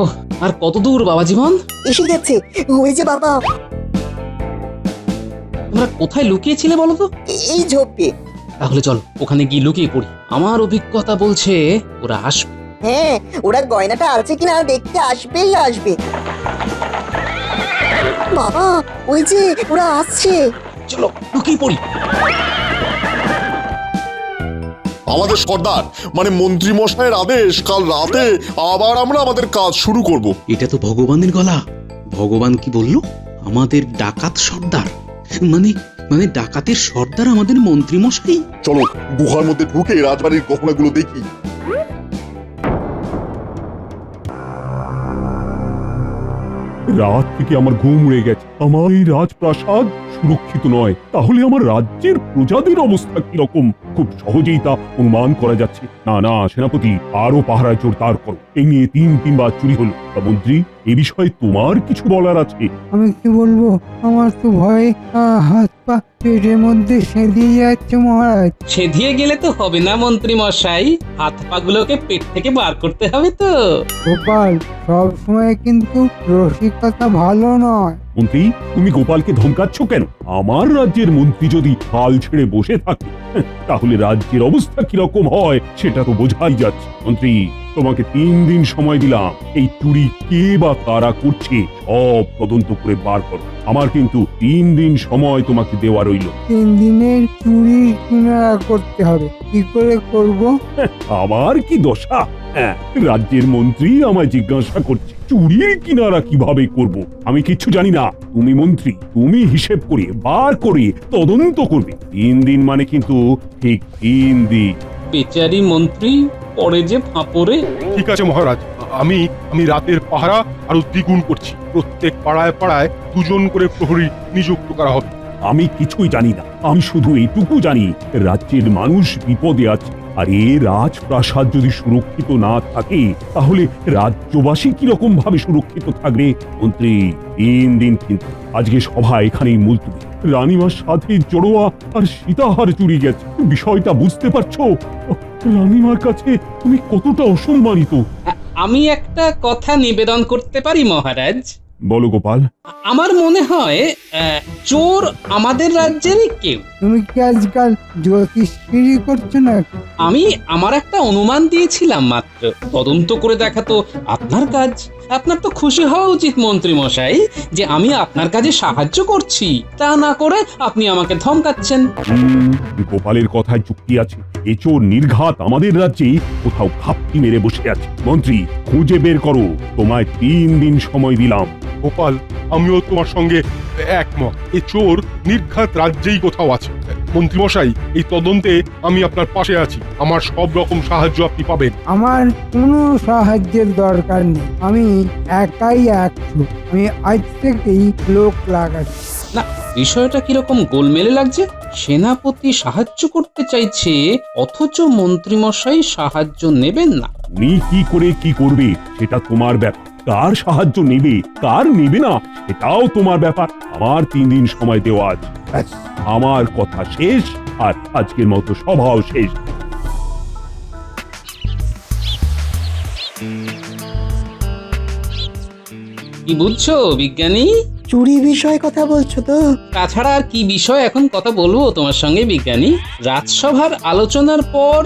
ওহ আর কত দূর বাবা জীবন? এসে গেছে ওই যে বাবা। তোমরা কোথায় লুকিয়েছিলে বলো তো? এই ঝোপে। তাহলে চল ওখানে গিয়ে লুকিয়ে পড়ি। আমার অভিজ্ঞতা বলছে ওরা আসবে। হ্যাঁ ওরা গয়নাটা আছে কিনা দেখতে আসবেই আসবে। বাবা ওই যে ওরা আসছে। চলো লুকিয়ে পড়ি। আমাদের সর্দার মানে মন্ত্রী মশাইয়ের আদেশ কাল রাতে আবার আমরা আমাদের কাজ শুরু করব। এটা তো ভগবানের গলা। ভগবান কি বলল? আমাদের ডাকাত সর্দার। মানে মানে ডাকাতের সর্দার আমাদের মন্ত্রী মশাই চলো গুহার মধ্যে ঢুকে রাজবাড়ির গহনাগুলো দেখি। রাত থেকে আমার ঘুম উড়ে গেছে। আমার এই রাজপ্রাসাদ সুরক্ষিত নয়। তাহলে আমার রাজ্যের প্রজাদের অবস্থা কীরকম? খুব সহজেই তা অনুমান করা যাচ্ছে। না না সেনাপতি আরও পাহারায় জোরদার করো। এই নিয়ে তিন তিনবার চুরি হলো। তা মন্ত্রী এ বিষয়ে তোমার কিছু বলার আছে? আমি কি বলব? আমার তো ভয়ে আহ, হাত পা পেটের মধ্যে সেদিয়ে যাচ্ছে মহারাজ। সেধিয়ে গেলে তো হবে না মন্ত্রী মশাই। হাত পাগুলোকে পেট থেকে বার করতে হবে তো। গোপাল সব সময় কিন্তু রসিকতা ভালো নয়। মন্ত্রী তুমি গোপালকে ধমকাচ্ছ কেন? আমার রাজ্যের মন্ত্রী যদি হাল ছেড়ে বসে থাকে হ্যাঁ, তাহলে রাজ্যের অবস্থা কীরকম হয় সেটা তো বোঝাই যাচ্ছে। মন্ত্রী তোমাকে তিন দিন সময় দিলাম। এই চুরি কে বা কারা করছে সব তদন্ত করে বার করো। আমার কিন্তু তিন দিন সময় তোমাকে দেওয়া রইল। তিন দিনের চুরি কিনারা করতে হবে? কি করে করব? আমার কি দশা? হ্যাঁ, রাজ্যের মন্ত্রী আমায় জিজ্ঞাসা করছে। চুরির কিনারা কীভাবে করব? আমি কিচ্ছু জানি না। তুমি মন্ত্রী তুমি হিসেব করে বার করে তদন্ত করবে। তিন দিন মানে কিন্তু ঠিক তিন দিন। বেচারি মন্ত্রী পরে যে ফাঁপরে ঠিক আছে মহারাজ আমি আমি রাতের পাহারা আরও দ্বিগুণ করছি। প্রত্যেক পাড়ায় পাড়ায় দুজন করে প্রহরী নিযুক্ত করা হবে। আমি কিছুই জানি না। আমি শুধু এইটুকু জানি রাজ্যের মানুষ বিপদে আছে। আর এ রাজপ্রাসাদ যদি সুরক্ষিত না থাকে তাহলে রাজ্যবাসী কীরকম ভাবে সুরক্ষিত থাকবে? মন্ত্রী তিন দিন কিন্তু আজকে সভা এখানেই মুলতুবি। রানীমার সাথে জড়োয়া আর সীতাহার চুরি গেছে। বিষয়টা বুঝতে পারছ? রানীমার কাছে তুমি কতটা অসম্মানিত? আমি একটা কথা নিবেদন করতে পারি মহারাজ? বলো গোপাল। আমার মনে হয় চোর আমাদের রাজ্যেরই কেউ। তুমি কি আজকাল জ্যোতিষগিরি করছ না? আমি আমার একটা অনুমান দিয়েছিলাম মাত্র। তদন্ত করে দেখা তো আপনার কাজ। আপনার তো খুশি হওয়া উচিত মন্ত্রী মশাই যে আমি আপনার কাজে সাহায্য করছি। তা না করে আপনি আমাকে ধমকাচ্ছেন। হুম, গোপালের কথায় চুক্তি আছে। এ চোর নির্ঘাত আমাদের রাজ্যে কোথাও খাপটি মেরে বসে আছে। মন্ত্রী খুঁজে বের করো। তোমায় তিন দিন সময় দিলাম। গোপাল আমিও তোমার সঙ্গে একমত। এ চোর নির্ঘাত রাজ্যেই কোথাও আছে। মন্ত্রীমশাই এই তদন্তে আমি আপনার পাশে আছি। আমার সব রকম সাহায্য আপনি পাবেন। আমার কোনো সাহায্যের দরকার নেই। আমি একাই একশো আমি আজ থেকেই লোক লাগাচ্ছি। না বিষয়টা কীরকম গোলমেলে লাগছে? সেনাপতি সাহায্য করতে চাইছে অথচ মন্ত্রীমশাই সাহায্য নেবেন না। তুমি কি করে কি করবে সেটা তোমার ব্যাপার। কার সাহায্য নেবে কার নেবে না সেটাও তোমার ব্যাপার। আমার তিন দিন সময় দেওয়া আছে। ব্যাস, আমার কথা শেষ আর আজকের মতো সভাও শেষ। কি বুঝছ বিজ্ঞানী? চুরি বিষয়ে কথা বলছো তো? তাছাড়া আর কি বিষয় এখন কথা বলব তোমার সঙ্গে বিজ্ঞানী? রাজসভার আলোচনার পর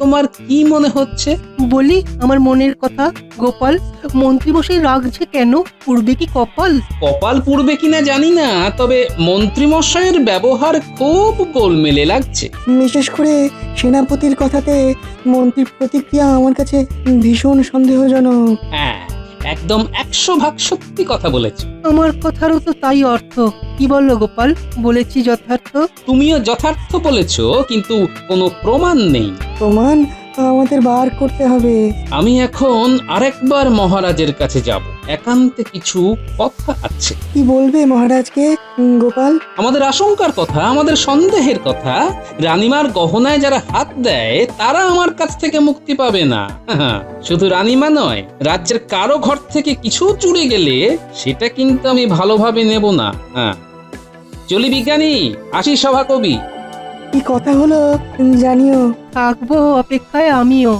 তোমার কি মনে হচ্ছে? বলি আমার মনের কথা গোপাল মন্ত্রীমশাই রাগছে কেন? পূর্বে কি কপাল? কপাল পূর্বে কিনা জানি না তবে মন্ত্রীমশাইয়ের ব্যবহার খুব গোলমেলে লাগছে। বিশেষ করে সেনাপতির কথাতে মন্ত্রীর প্রতিক্রিয়া আমার কাছে ভীষণ সন্দেহজনক। হ্যাঁ একদম একশো ভাগ সত্যি কথা বলেছ। আমার কথারও তো তাই অর্থ। কি বলল গোপাল? বলেছি যথার্থ? তুমিও যথার্থ বলেছ কিন্তু কোনো প্রমাণ নেই। প্রমাণ আমাদের বার করতে হবে। আমি এখন আরেকবার মহারাজের কাছে যাব। একান্তে কিছু কথা আছে। কি বলবে মহারাজকে গোপাল? আমাদের আশঙ্কার কথা আমাদের সন্দেহের কথা রানিমার গহনায় যারা হাত দেয় তারা আমার কাছ থেকে মুক্তি পাবে না। শুধু রানিমা নয় রাজ্যের কারও ঘর থেকে কিছু চুরি গেলে সেটা কিন্তু আমি ভালোভাবে নেব না। হ্যাঁ চলি বিজ্ঞানী আসি সভা কবি কি কথা হলো জানিও। থাকব অপেক্ষায় আমিও।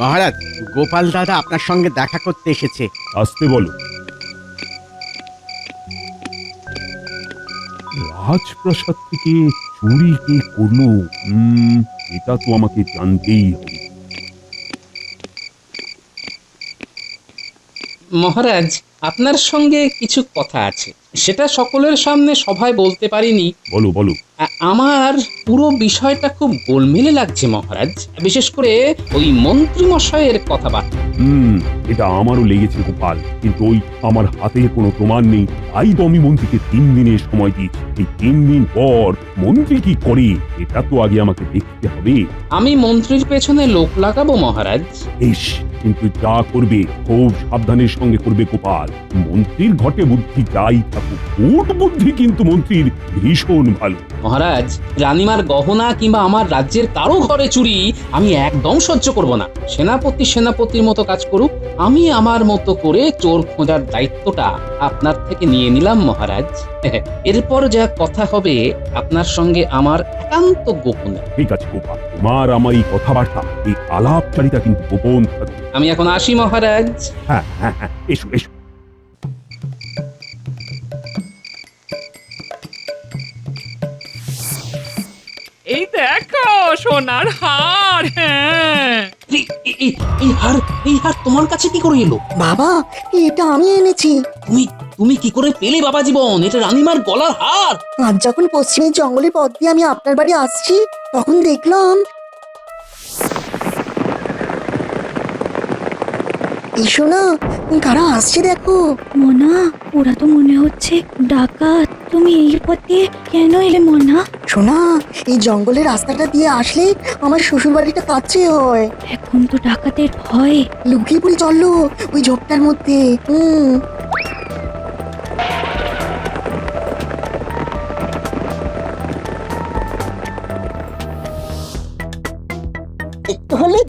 মহারাজ গোপাল দাদা আপনার সঙ্গে দেখা করতে এসেছে। আসতে বলো রাজপ্রাসাদ থেকে চুরি কে করল? উম, এটা তো আমাকে জানতেই হবে। মহারাজ আপনার সঙ্গে কিছু কথা আছে। সেটা সকলের সামনে সভায় বলতে পারিনি। বলো বলো আমার পুরো বিষয়টা খুব গোলমেলে লাগছে মহারাজ। বিশেষ করে ওই মন্ত্রী মশাইয়ের কথাবার্তা। হুম এটা আমারও লেগেছে গোপাল। কিন্তু ওই আমার হাতে কোনো প্রমাণ নেই। তাই তো আমি মন্ত্রীকে তিন দিনের সময় দিয়েছি। এই তিন দিন পর মন্ত্রী কি করে? এটা তো আগে আমাকে দেখতে হবে। আমি মন্ত্রীর পেছনে লোক লাগাবো মহারাজ। বেশ কিন্তু যা করবে খুব সাবধানের সঙ্গে করবে গোপাল। মন্ত্রীর ঘটে বুদ্ধি যাই থাকুক ওট বুদ্ধি কিন্তু মন্ত্রীর ভীষণ ভালো। মহারাজ রানিমার গহনা কিংবা আমার রাজ্যের কারও ঘরে চুরি আমি একদম সহ্য করব না। সেনাপতি সেনাপতির মতো কাজ করুক আমি আমার মতো করে চোর খোঁজার দায়িত্বটা আপনার থেকে নিয়ে নিলাম মহারাজ। এরপর যা কথা হবে আপনার সঙ্গে আমার একান্ত গোপনে। ঠিক আছে গোপাল তোমার আমার এই কথাবার্তা এই আলাপচারিতা কিন্তু গোপন থাকবে। আমি এখন আসি মহারাজ। হ্যাঁ হ্যাঁ হ্যাঁ এসো এসো। এই দেখো সোনার হার হ্যাঁ। এই- হার এই হার তোমার কাছে কি করে এলো? বাবা এটা আমি এনেছি। তুমি তুমি কি করে পেলে বাবা জীবন? এটা রানিমার গলার হার। আজ যখন পশ্চিমের জঙ্গলের পথ দিয়ে আমি আপনার বাড়ি আসছি তখন দেখলাম এসো না কারা আসছে দেখো। মোনা ওরা তো মনে হচ্ছে ডাকাত। তুমি এই পথে কেন এলে মোনা? শোনা এই জঙ্গলের রাস্তাটা দিয়ে আসলে আমার শ্বশুর বাড়িটা কাছে হয়। এখন তো ডাকাতের ভয়। লুকিয়ে পড়ে চলল ওই ঝোপটার মধ্যে। হুম।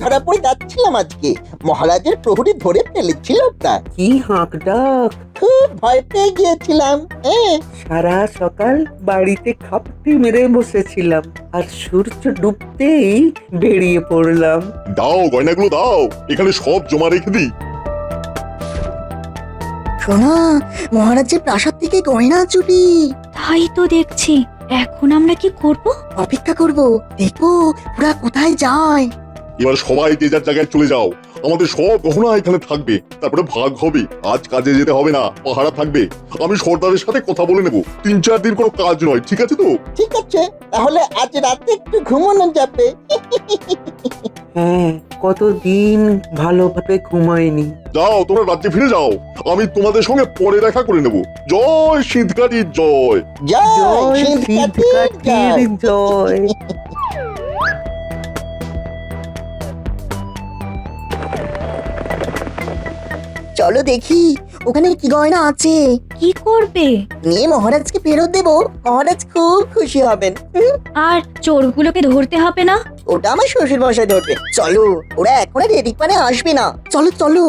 ধরা পড়ে যাচ্ছিলাম আজকে। মহারাজের প্রহরী ধরে ফেলেছিল তা কি হাঁক ডাক খুব ভয় পেয়ে গিয়েছিলাম হ্যাঁ। সারা সকাল বাড়িতে খাপটি মেরে বসেছিলাম আর সূর্য ডুবতেই বেরিয়ে পড়লাম। দাও গয়নাগুলো দাও এখানে সব জমা রেখে দিই। শোনা মহারাজের প্রাসাদ থেকে গয়না চুরি তাই তো দেখছি এখন আমরা কি করব? অপেক্ষা করব দেখো ওরা কোথায় যায়। এবার সবাই যে যার জায়গায় চলে যাও। আমাদের সব গহনা এখানে থাকবে। তারপরে ভাগ হবে। আজ কাজে যেতে হবে না পাহারা থাকবে। আমি সর্দারের সাথে কথা বলে নেব। তিন চার দিন কোনো কাজ নয় ঠিক আছে তো? ঠিক আছে তাহলে আজ রাতে একটু ঘুমানো যাবে। হ্যাঁ কতদিন ভালোভাবে ঘুমায়নি। যাও তোমরা রাজ্যে ফিরে যাও। আমি তোমাদের সঙ্গে পরে দেখা করে নেব। জয় শীতকারী জয়। জয় শীতকাঠির জয়। চলো দেখি ওখানে কি গয়না আছে? কি করবে? নিয়ে মহারাজকে ফেরত দেবো মহারাজ খুব খুশি হবেন হুম, আর চোরগুলোকে ধরতে হবে না? ওটা আমার শ্বশুর মশাই ধরবে চলো ওরা এখন আর এদিক মানে আসবে না চলো চলো।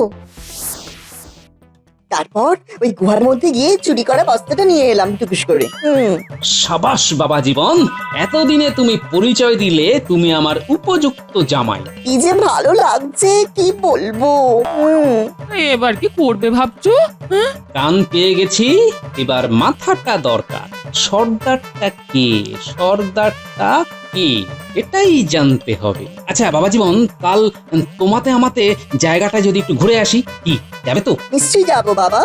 তারপর ওই গুহার মধ্যে গিয়ে চুরি করা বস্তাটা নিয়ে এলাম টুকুস করে। হুম। সাবাস বাবা জীবন এতদিনে তুমি পরিচয় দিলে তুমি আমার উপযুক্ত জামাই। কি যে ভালো লাগছে কি বলব? হুম। এবার কি করবে ভাবছ? কান পেয়ে গেছি এবার মাথাটা দরকার। সর্দারটা কে? সর্দারটা কে? এটাই জানতে হবে। আচ্ছা বাবা জীবন কাল তোমাতে আমাতে জায়গাটা যদি একটু ঘুরে আসি কি যাবে তো? নিশ্চয়ই যাব বাবা।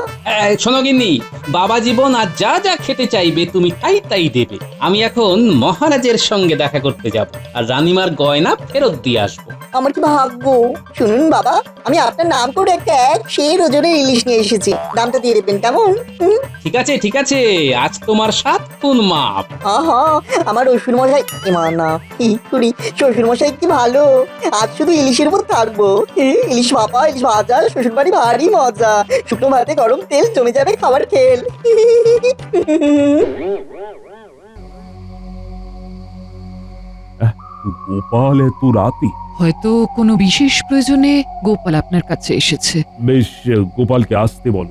শোনো গিন্নি বাবা জীবন আর যা যা খেতে চাইবে তুমি তাই তাই দেবে। আমি এখন মহারাজের সঙ্গে দেখা করতে যাব আর রানিমার গয়না ফেরত দিয়ে আসব। আমার কি ভাগ্য? শুনুন বাবা আমি আপনার নাম করে একটা এক সেই ওজনের ইলিশ নিয়ে এসেছি। দামটা দিয়ে দেবেন কেমন? ঠিক আছে ঠিক আছে আজ তোমার সাত খুন মাপ। আহা আমার শ্বশুর মশাই ইমা না। কি করি শ্বশুর মশাই কি ভালো? আজ শুধু ইলিশের উপর থাকব। ইলিশ ইলিশ ভাজা শ্বশুর বাড়ি ভারী মজা। শুকনো ভাতে গরম তেল জমে যাবে খাবার খেল। গোপাল এত রাতে। হয়তো কোনো বিশেষ প্রয়োজনে গোপাল আপনার কাছে এসেছে। বেশ গোপালকে আসতে বল।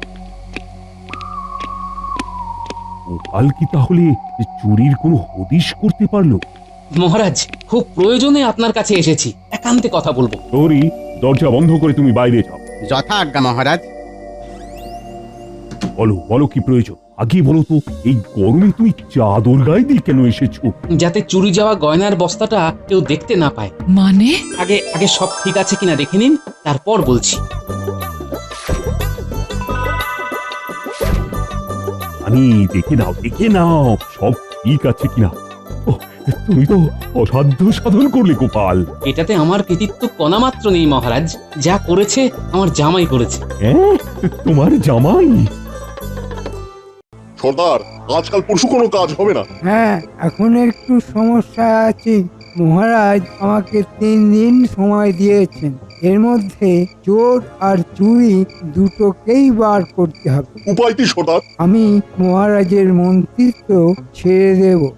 গোপাল কি তাহলে চুরির কোনো হদিশ করতে পারল? মহারাজ খুব প্রয়োজনে আপনার কাছে এসেছি। একান্তে কথা বলব। তোরই দরজা বন্ধ করে তুমি বাইরে যাও। যথা আজ্ঞা মহারাজ। বলো বলো কি প্রয়োজন? আগে বলো তো এই গরমে তুমি চাদর গায়ে দিয়ে কেন এসেছ? যাতে চুরি যাওয়া গয়নার বস্তাটা কেউ দেখতে না পায়। মানে? আগে আগে সব ঠিক আছে কিনা দেখে নিন তারপর বলছি। আমি দেখে নাও দেখে নাও সব ঠিক আছে কিনা? তুমি তো অসাধ্য সাধন করলে গোপাল। এটাতে আমার কৃতিত্ব কণামাত্র নেই মহারাজ। যা করেছে আমার জামাই করেছে। হ্যাঁ? তোমার জামাই? সর্দার আজকাল পরশু কোনো কাজ হবে না। হ্যাঁ এখন একটু সমস্যা আছে। মহারাজ আমাকে তিন দিন সময় দিয়েছেন। এর মধ্যে চোর আর চুরি দুটোকেই বার করতে হবে। উপায় কি সর্দার? আমি মহারাজের মন্ত্রিত্ব ছেড়ে দেব।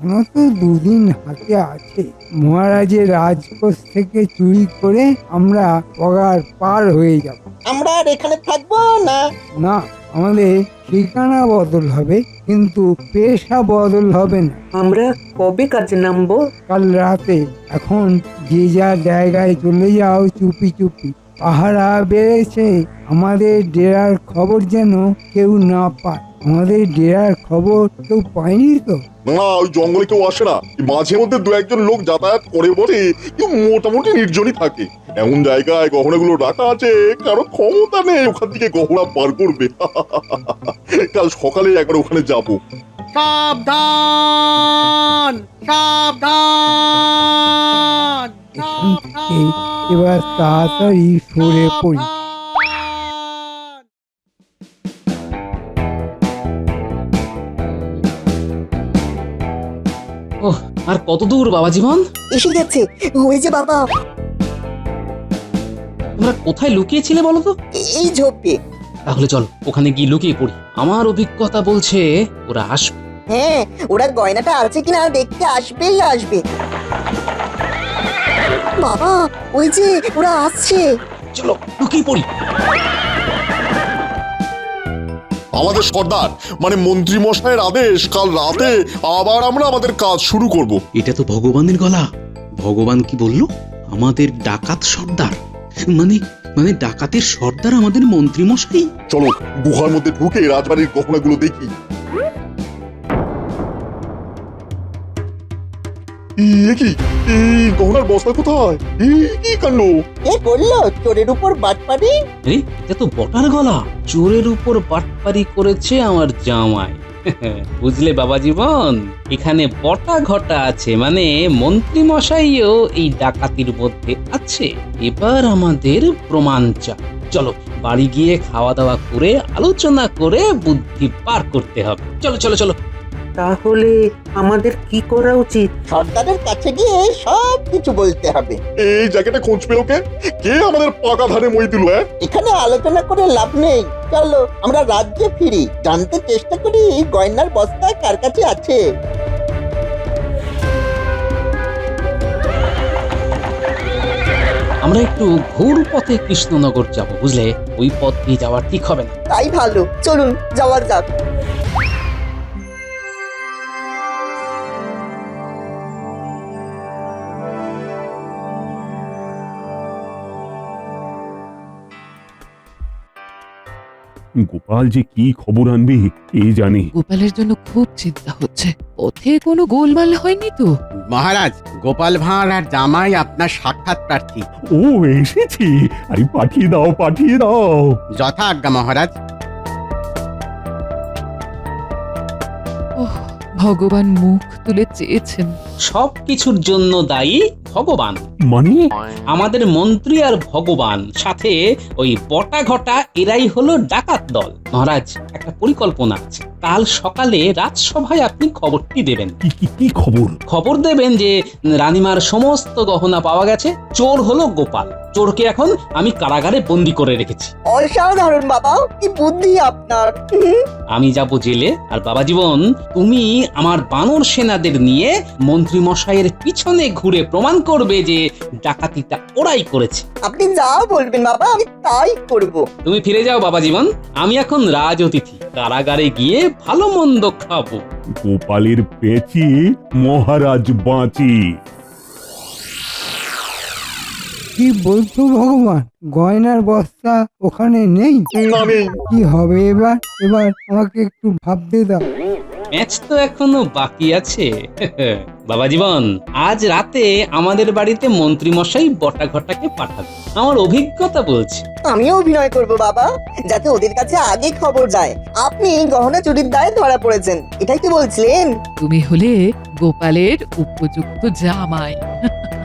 এখনও তো দুদিন হাতে আছে। মহারাজের রাজকোষ থেকে চুরি করে আমরা পগার পার হয়ে যাব। আমরা আর এখানে থাকব না। না আমাদের ঠিকানা বদল হবে কিন্তু পেশা বদল হবে না। আমরা কবে কাজে নামবো? কাল রাতে। এখন যে যা জায়গায় চলে যাও চুপি চুপি। পাহারা বেড়েছে আমাদের ডেরার খবর যেন কেউ না পায়। আমাদের ডেরার খবর কেউ পায়নি তো? না ওই জঙ্গলে কেউ আসে না। মাঝে মধ্যে দু একজন লোক যাতায়াত করে বলে কেউ মোটামুটি নির্জনই থাকে। এমন জায়গায় গহনাগুলো রাখা আছে কারও ক্ষমতা নেই ওখান থেকে গহনা পার করবে। কাল সকালে একবার ওখানে যাব। সাবধান! সাবধান! এবার তাড়াতাড়ি সরে পড়ি। ওহ আর কত দূর বাবা জীবন এসে গেছে। ওই যে বাবা। তোমরা কোথায় লুকিয়েছিলে বলো তো? এই ঝোপে। তাহলে চল ওখানে গিয়ে লুকিয়ে পড়ি। আমার অভিজ্ঞতা বলছে ওরা আসবে। হ্যাঁ ওরা গয়নাটা আছে কিনা দেখতে আসবেই আসবে। বাবা ওই যে ওরা আসছে। চলো লুকিয়ে পড়ি। আমাদের সর্দার। মানে মন্ত্রী মশাইয়ের আদেশ কাল রাতে আবার আমরা আমাদের কাজ শুরু করব। এটা তো ভগবানের গলা। ভগবান কি বলল? আমাদের ডাকাত সর্দার। মানে মানে ডাকাতের সর্দার আমাদের মন্ত্রী মশাই চলো গুহার মধ্যে ঢুকে রাজবাড়ির গহনাগুলো দেখি। এ কি? এই গহনার বস্তা কোথায়? এই কি কাণ্ড? কে করল চোরের উপর বাটপাড়ি আরে এটা তো বটার গলা। চোরের উপর বাটপারি করেছে আমার জামাই। বুঝলে বাবা জীবন? এখানে বটা ঘটা আছে মানে মন্ত্রী মশাইও এই ডাকাতির মধ্যে আছে। এবার আমাদের প্রমাণ চাই। চলো বাড়ি গিয়ে খাওয়া দাওয়া করে আলোচনা করে বুদ্ধি পার করতে হবে। চলো চলো চলো। তাহলে আমাদের কি করা উচিত? সর্দারের কাছে গিয়ে সব কিছু বলতে হবে। এই জ্যাকেটে খোঁজ পেল কে কে আমাদের পাকা ধারে মই দিল হ্যাঁ? এখানে আলোচনা করে লাভ নেই। চলো আমরা রাজ্যে ফিরি। জানতে চেষ্টা করি গয়নার বস্তা কার কাছে আছে। আমরা একটু ঘুর পথে কৃষ্ণনগর যাব বুঝলে? ওই পথ দিয়ে যাওয়া ঠিক হবে না। তাই ভালো। চলুন যাওয়ার যাক। গোপাল যে কি খবর আনবে কে জানে? গোপালের জন্য খুব চিন্তা হচ্ছে। পথে কোনো গোলমাল হয়নি তো? মহারাজ গোপাল ভাঁড় আর জামাই আপনার সাক্ষাৎ প্রার্থী। ও এসেছি। আরে পাঠিয়ে দাও পাঠিয়ে দাও। যথা আজ্ঞা মহারাজ। ওহ ভগবান মুখ তুলে চেয়েছেন। সব কিছুর জন্য দায়ী ভগবান। মানে? আমাদের মন্ত্রী আর ভগবান সাথে ওই বটা ঘটা এরাই হলো ডাকাত দল। মহারাজ একটা পরিকল্পনা আছে। কাল সকালে রাজসভায় আপনি খবরটি দেবেন। কি খবর? খবর দেবেন যে রানিমার সমস্ত গহনা পাওয়া গেছে। চোর হলো গোপাল। চোরকে এখন আমি কারাগারে বন্দি করে রেখেছি। অসাধারণ বাবা কি বুদ্ধি আপনার। হুম, আমি যাব জেলে আর বাবা জীবন তুমি আমার বানর সেনাদের নিয়ে মন্ত্রী মশাইয়ের পিছনে ঘুরে প্রমাণ করবে যে ডাকাতিটা ওরাই করেছে। আপনি যা বলবেন বাবা আমি তাই করব। তুমি ফিরে যাও বাবা জীবন আমি এখন রাজ অতিথি কারাগারে গিয়ে ভালো মন্দ খাব। গোপালের পেঁচে মহারাজ বাঁচি। কি বলছো ভগবান? গয়নার বস্তা ওখানে নেই? না নেই কি হবে এবার? এবার আমাকে একটু ভাবতে দাও। ম্যাচ তো এখনও বাকি আছে। বাবা জীবন আজ রাতে আমাদের বাড়িতে মন্ত্রী মশাই বটা ঘটাকে পাঠাবে। আমার অভিজ্ঞতা বলছে। আমিও অভিনয় করব বাবা। যাতে ওদের কাছে আগে খবর যায়। আপনি গহনা চুরির দায়ে ধরা পড়েছেন। এটাই কি বলছিলেন? তুমি হলে গোপালের উপযুক্ত জামাই।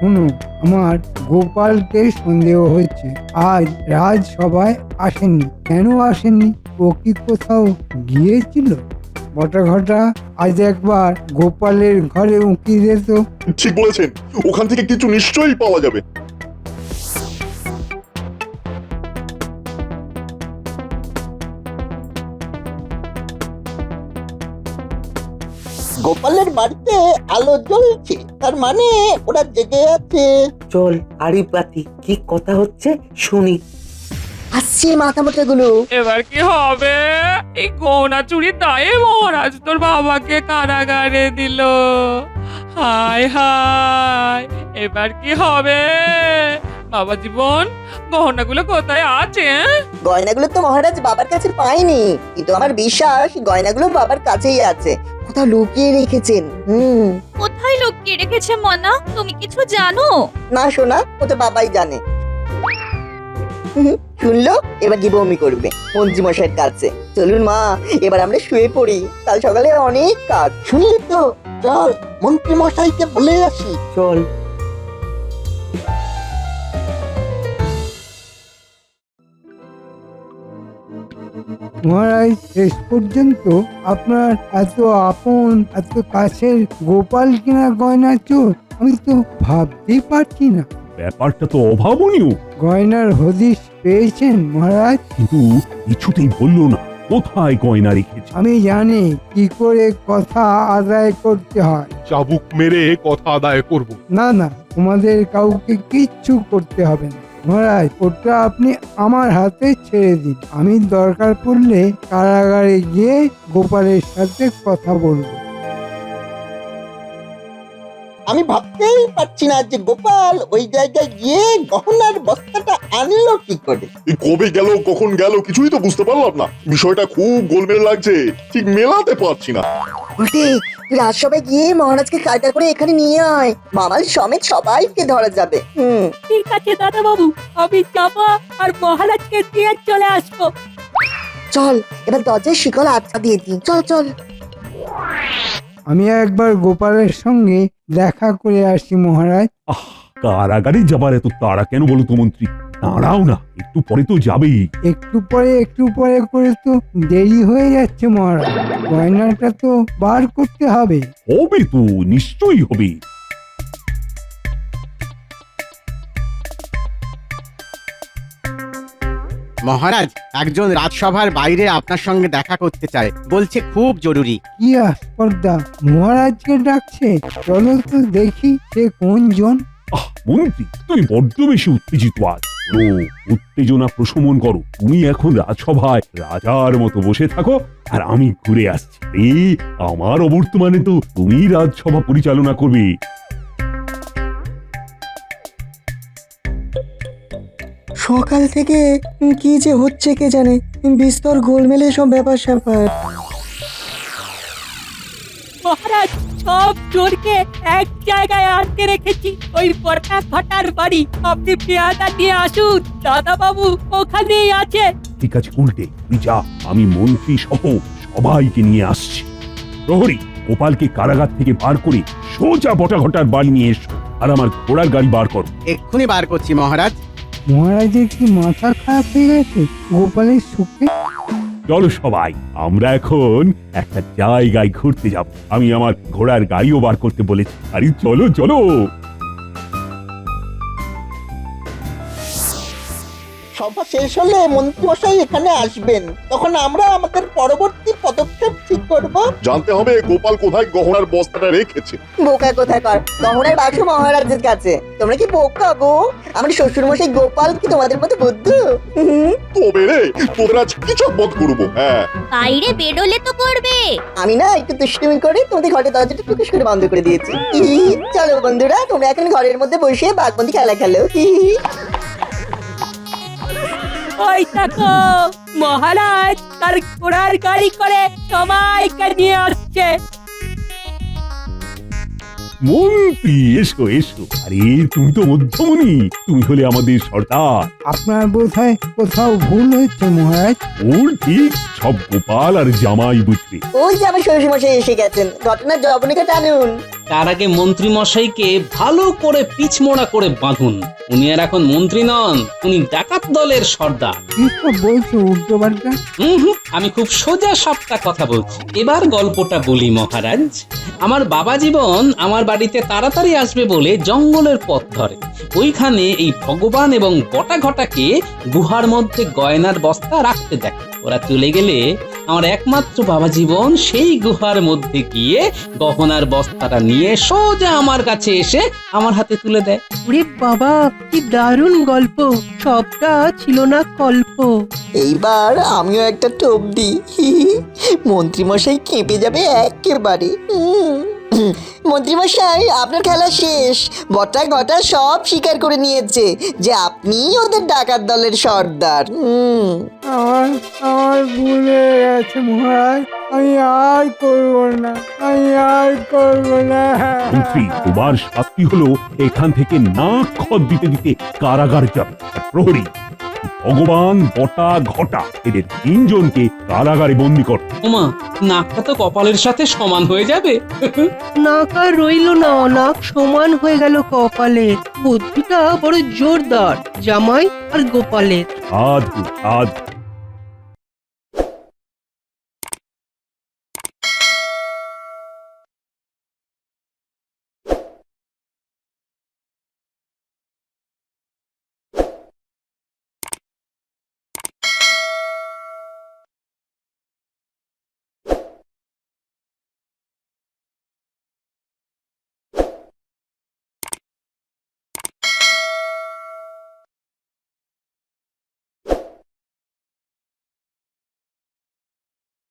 শোনো আমার গোপালকে সন্দেহ হচ্ছে আজ রাজসভায় আসেননি। কেন আসেননি? ও কি কোথাও গিয়েছিল? বটা ঘটা আজ একবার গোপালের ঘরে উঁকি দিত ঠিক বলেছেন। ওখান থেকে কিছু নিশ্চয়ই পাওয়া যাবে। গোপালের বাড়িতে আলো জ্বলছে। তার মানে ওরা জেগে আছে। চল আড়ি পাতি কি কথা হচ্ছে শুনি। আসছে মাথা মোটা গুলো এবার কি হবে? এই গহনা চুরি দায়ে মহারাজ তোর বাবাকে কারাগারে দিল। হায় হায় এবার কি হবে? বাবা জীবন গহনাগুলো কোথায় আছে? গয়নাগুলো তো মহারাজ বাবার কাছে পাইনি কিন্তু আমার বিশ্বাস গয়নাগুলো বাবার কাছেই আছে। কোথাও লুকিয়ে রেখেছেন। হুম। কোথায় লুকিয়ে রেখেছে মনা? তুমি কিছু জানো? না শোনা ও তো বাবাই জানে। হুম, শুনলো? এবার কি বমি করবে মন্ত্রী মশাইয়ের কাছে। চলুন মা এবার আমরা শুয়ে পড়ি। কাল সকালে অনেক কাজ। শুনলি তো চল মন্ত্রী মশাইকে বলে আসি। চল। মহারাজ শেষ পর্যন্ত আপনার এত আপন এত কাছের গোপাল কিনা গয়না চোর আমি তো ভাবতেই পারছি না। ব্যাপারটা তো অভাবনীয়। গয়নার হদিশ পেয়েছেন মহারাজ? কিন্তু কিছুতেই বলল না কোথায় গয়না রেখেছে? আমি জানি কি করে কথা আদায় করতে হয়। চাবুক মেরে কথা আদায় করব। না না তোমাদের কাউকে কিচ্ছু করতে হবে না। মহারাজ ওটা আপনি আমার হাতে ছেড়ে দিন। আমি দরকার পড়লে কারাগারে গিয়ে গোপালের সাথে কথা বলব। আমি ভাবতেই পারছি না যে গোপাল ওই জায়গায় গিয়ে গহনার বস্তাটা আনলো কি করে। এই কবে গেল কখন গেল কিছুই তো বুঝতে পারলাম না। বিষয়টা খুব গোলমেল লাগছে ঠিক মেলাতে পারছি না। রাজসভায় গিয়ে মহারাজকে কায়দা করে এখানে নিয়ে আয়। মামাল সমেত সবাইকে ধরা যাবে। হুম। ঠিক আছে দাদা বাবু আমি যাব আর মহারাজকে দিয়ে চলে আসব। চল এবার দরজায় শিকল আটকা দিয়ে দিই। চল চল। আমি একবার গোপালের সঙ্গে দেখা করে আসি মহারাজ। আহ কারাগারে যাবার এত তাড়া কেন বলো তো মন্ত্রী? দাঁড়াও না একটু পরে তো যাবেই। একটু পরে একটু পরে করে তো দেরি হয়ে যাচ্ছে মহারাজ। গয়নাটা তো বার করতে হবে। হবে তো নিশ্চয়ই হবে। মহারাজ একজন রাজসভার বাইরে আপনার সঙ্গে দেখা করতে চায়। বলছে খুব জরুরি। কি আস্পর্ধা মহারাজকে ডাকছে? চলো তো দেখি সে কোন জন আহ মন্ত্রী তুমি বড্ড বেশি উত্তেজিত আজ। ও উত্তেজনা প্রশমন করো। তুমি এখন রাজসভায় রাজার মতো বসে থাকো আর আমি ঘুরে আসছি। এই আমার অবর্তমানে তো তুমি রাজসভা পরিচালনা করবে। সকাল থেকে কি যে হচ্ছে কে জানে? বিস্তর গোলমেলে সব ব্যাপার স্যাপার মহারাজ সব চোরকে এক জায়গায় আটকে রেখেছি। ওই বটা ঘটার বাড়ি। আপনি পেয়াদা নিয়ে আসুন। দাদা বাবু ওখানেই আছে। ঠিক আছে উল্টে। তুই যা আমি মন্ত্রী সহ সবাইকে নিয়ে আসছি। প্রহরী গোপালকে কারাগার থেকে বার করে সোজা বটা ঘটার বাড়ি নিয়ে এসো। আর আমার ঘোড়ার গাড়ি বার করো। এক্ষুনি বার করছি মহারাজ। মহারাজের কি মাথা খারাপ হয়ে গেছে? গোপালের সুখে চলো সবাই, আমরা এখন একটা জায়গায় ঘুরতে যাব। আমি আমার ঘোড়ার গাড়িও বার করতে বলেছি। আরে চলো চলো! সভা শেষ হলে মন্ত্রীমশাই এখানে আসবেন। তখন আমরা আমাদের পরবর্তী পদক্ষেপ ঠিক করব। জানতে হবে গোপাল কোথায় গহনার বস্তাটা রেখেছে। বোকা কোথায় কর? গহনার বাক্স মহারাজের কাছে। তোমরা কি বোকা গো? আমার শ্বশুর মশাই গোপাল কি তোমাদের মতো বুদ্ধ? তবে রে তোদের আজ কি করব? হ্যাঁ। বাইরে বেরোলে তো করবে। আমি না একটু দুষ্টুমি করে তোমাদের ঘরের দরজাটা টুকুস করে বন্ধ করে দিয়েছি। চলো বন্ধুরা তোমরা এখন ঘরের মধ্যে বসে বাঘবন্দি খেলা খেলো। ওই দেখো মহারাজ তার ঘোড়ার গাড়ি করে সবাইকে নিয়ে আসছে। মন্ত্রী এসো এসো। আরে তুমি তো মধ্যমণি। তুমি হলে আমাদের সর্দার। আপনার বোধহয় কোথাও ভুল হচ্ছে মহারাজ। ওর ঠিক সব গোপাল আর জামাই বুঝবে। ওই যে আমার শ্বশুর মশাই এসে গেছেন। ঘটনার জবনিকা টানুন। তার আগে মন্ত্রী মশাইকে ভালো করে পিছমোড়া করে বাঁধুন। উনি আর এখন মন্ত্রী নন উনি ডাকাত দলের সর্দার। বলছো হুম আমি খুব সোজা সাপটা কথা বলছি। এবার গল্পটা বলি মহারাজ। আমার বাবা জীবন আমার বাড়িতে তাড়াতাড়ি আসবে বলে জঙ্গলের পথ ধরে। ওইখানে এই ভগবান এবং বটা ঘটাকে গুহার মধ্যে গয়নার বস্তা রাখতে দেখে। ওরা চলে গেলে আমার একমাত্র বাবা জীবন সেই গুহার মধ্যে গিয়ে গহনার বস্তাটা নিয়ে সোজা আমার কাছে এসে আমার হাতে তুলে দেয়। ওরে বাবা কি দারুণ গল্প। সবটা ছিল না কল্প। এইবার আমিও একটা টোপ দিই। মন্ত্রী মশাই মন্ত্রীমশাই কেঁপে যাবে একেবারে। হুম। মন্ত্রীমশাই আপনার খেলা শেষ। বটা ঘটা সব স্বীকার করে নিয়েছে যে আপনি ওদের ডাকাত দলের সর্দার। হুম। আমার আমার ভুল হয়ে গেছে মহারাজ। আমি আর করব না আমি আর করব না। মন্ত্রী তোমার শাস্তি হলো এখান থেকে নাক খত দিতে দিতে কারাগার যাবে। আর প্রহরী ভগবান বটা ঘটা। এদের তিনজনকে কারাগারে বন্দি কর। ওমা নাকটা তো কপালের সাথে সমান হয়ে যাবে। নাক আর রইল না নাক সমান হয়ে গেল কপালে। বুদ্ধিটা বড় জোরদার জামাই আর গোপালের। সাধু সাধু।